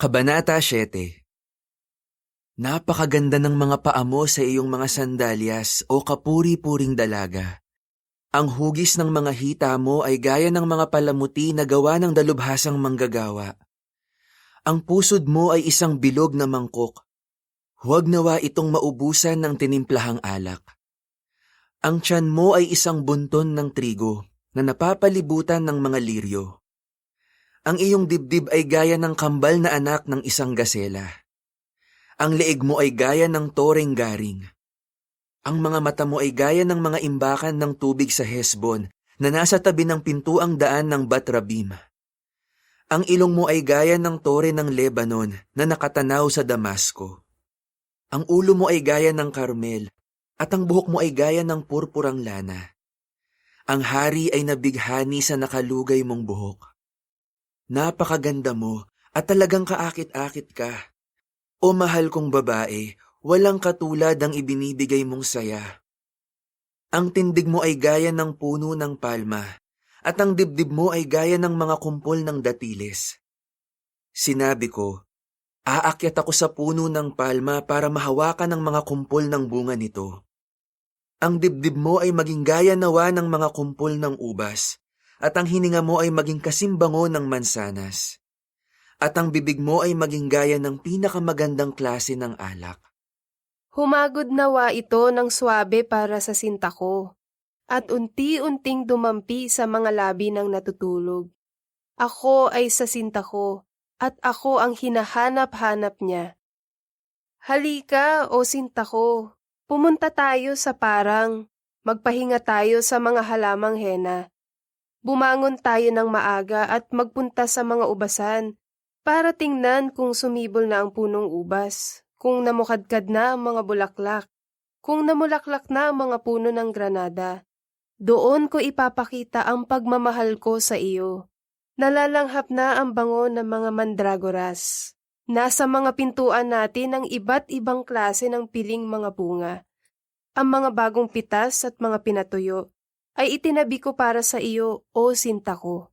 Kabanata 7 Napakaganda ng mga paa mo sa iyong mga sandalyas o kapuri-puring dalaga. Ang hugis ng mga hita mo ay gaya ng mga palamuti na gawa ng dalubhasang manggagawa. Ang pusod mo ay isang bilog na mangkok. Huwag nawa itong maubusan ng tinimplahang alak. Ang tiyan mo ay isang bunton ng trigo na napapalibutan ng mga liryo. Ang iyong dibdib ay gaya ng kambal na anak ng isang gasela. Ang leeg mo ay gaya ng toreng garing. Ang mga mata mo ay gaya ng mga imbakan ng tubig sa Hesbon na nasa tabi ng pintuang daan ng Batrabim. Ang ilong mo ay gaya ng tore ng Lebanon na nakatanaw sa Damasco. Ang ulo mo ay gaya ng Carmel at ang buhok mo ay gaya ng purpurang lana. Ang hari ay nabighani sa nakalugay mong buhok. Napakaganda mo at talagang kaakit-akit ka. O mahal kong babae, walang katulad ang ibinibigay mong saya. Ang tindig mo ay gaya ng puno ng palma, at ang dibdib mo ay gaya ng mga kumpol ng datiles. Sinabi ko, aakyat ako sa puno ng palma para mahawakan ang mga kumpol ng bunga nito. Ang dibdib mo ay maging gaya nawa ng mga kumpol ng ubas, at ang hininga mo ay maging kasimbango ng mansanas. At ang bibig mo ay maging gaya ng pinakamagandang klase ng alak. Humagod nawa ito ng swabe para sa sinta ko, at unti-unting dumampi sa mga labi ng natutulog. Ako ay sa sinta ko, at ako ang hinahanap-hanap niya. Halika, o sinta ko, pumunta tayo sa parang, magpahinga tayo sa mga halamang hena. Bumangon tayo ng maaga at magpunta sa mga ubasan para tingnan kung sumibol na ang punong ubas, kung namukadkad na ang mga bulaklak, kung namulaklak na ang mga puno ng granada. Doon ko ipapakita ang pagmamahal ko sa iyo. Nalalanghap na ang bango ng mga mandragoras. Nasa mga pintuan natin ang iba't ibang klase ng piling mga bunga. Ang mga bagong pitas at mga pinatuyo ay itinabi ko para sa iyo, o sinta ko.